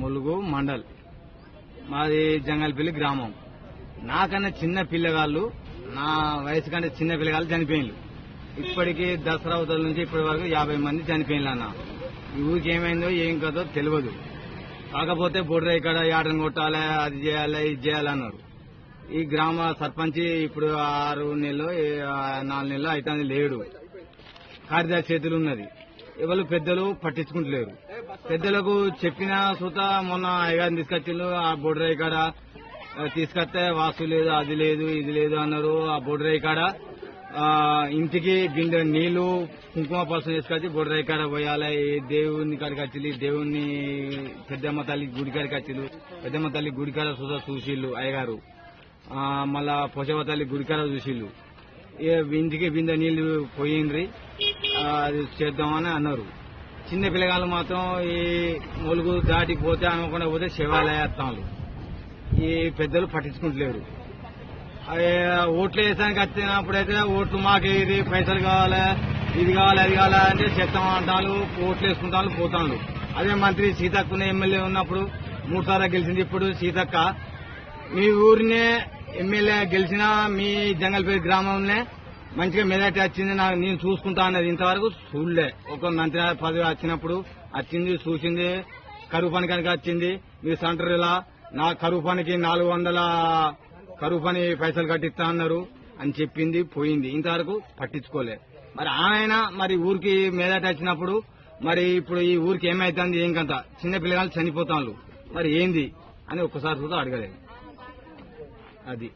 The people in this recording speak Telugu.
ములుగు మండల్. మాది జంగల్పల్లి గ్రామం. నాకన్నా చిన్న పిల్లగాళ్ళు నా వయసు కంటే చిన్న పిల్లగాళ్ళు చనిపోయిండ్రు ఇప్పటికీ దసరా అవతల నుంచి ఇప్పటి వరకు యాభై మంది చనిపోయిండ్రు అన్న. ఊరికి ఏమైందో ఏం కదో తెలియదు కాకపోతే బొడ్ర ఇక్కడ యాటను కొట్టాలి అది చేయాలి ఇది చేయాలి అన్నారు. ఈ గ్రామ సర్పంచ్ ఇప్పుడు ఆరు నెలలు నాలుగు నెలలు అయితే లేడు. కార్యదర్శి చేతులు ఉన్నది. ఎవరు పెద్దలు పట్టించుకుంటలేరు. పెద్దలకు చెప్పిన సూత మొన్న అయ్యగారిని తీసుకొచ్చిండ్రు ఆ బొడ్రాయి కాడ తీసుకొస్తే వాసు లేదు అది లేదు ఇది లేదు అన్నారు. ఆ బొడ్రాయి కాడ ఇంటికి గిండె నీళ్ళు కుంకుమ పసుపు తీసుకొచ్చి బొడ్రాయి కాడ పోయాలి. ఈ దేవుని కాడికి వచ్చింది దేవుని పెద్దమ్మ తల్లి గుడి కాడికి వచ్చిండు. పెద్దమ్మ తల్లి గుడి కాడ సుత చూసిళ్ళు అయ్యగారు. మళ్ళా పొసవ తల్లి గుడి కాడ చూసిళ్ళు ఇంటికి బిందె నీళ్ళు పోయిండ్రి. అది చేద్దామని అన్నారు. చిన్న పిల్లగాళ్ళు మాత్రం ఈ మొలుగు దాటిపోతే అనుకుండా పోతే శివాలయాత్తాలు ఈ పెద్దలు పట్టించుకుంటలేరు. ఓట్లు వేసానికి వచ్చినప్పుడైతే ఓట్లు మాకు ఇది పైసలు కావాలి ఇది కావాలి అది కావాలి అంటే చెత్తం అంటారు ఓట్లు వేసుకుంటాను పోతాను అదే మంత్రి సీతక్కన ఎమ్మెల్యే ఉన్నప్పుడు మూడు సార్లు గెలిచింది ఇప్పుడు సీతక్క. మీ ఊరినే ఎమ్మెల్యే గెలిచిన మీ జంగల్పేట గ్రామంలో మంచిగా మెజార్టీ వచ్చింది నాకు నేను చూసుకుంటా అన్నది. ఇంతవరకు చూడలే. ఒక మంత్రి పదవి వచ్చినప్పుడు వచ్చింది చూసింది కరువు పని కనుక వచ్చింది. మీ సెంటర్ ఇలా నా కరువు పనికి నాలుగు వందల కరువు పని పైసలు కట్టిస్తా అన్నారు అని చెప్పింది పోయింది. ఇంతవరకు పట్టించుకోలే. మరి ఆయన మరి ఊరికి మెజార్టీ వచ్చినప్పుడు మరి ఇప్పుడు ఈ ఊరికి ఏమైతుంది ఏం కంత చిన్న పిల్లగాలు చనిపోతాను మరి ఏంది? అని ఒక్కసారి చూద్దాం అడగలేదు. అది.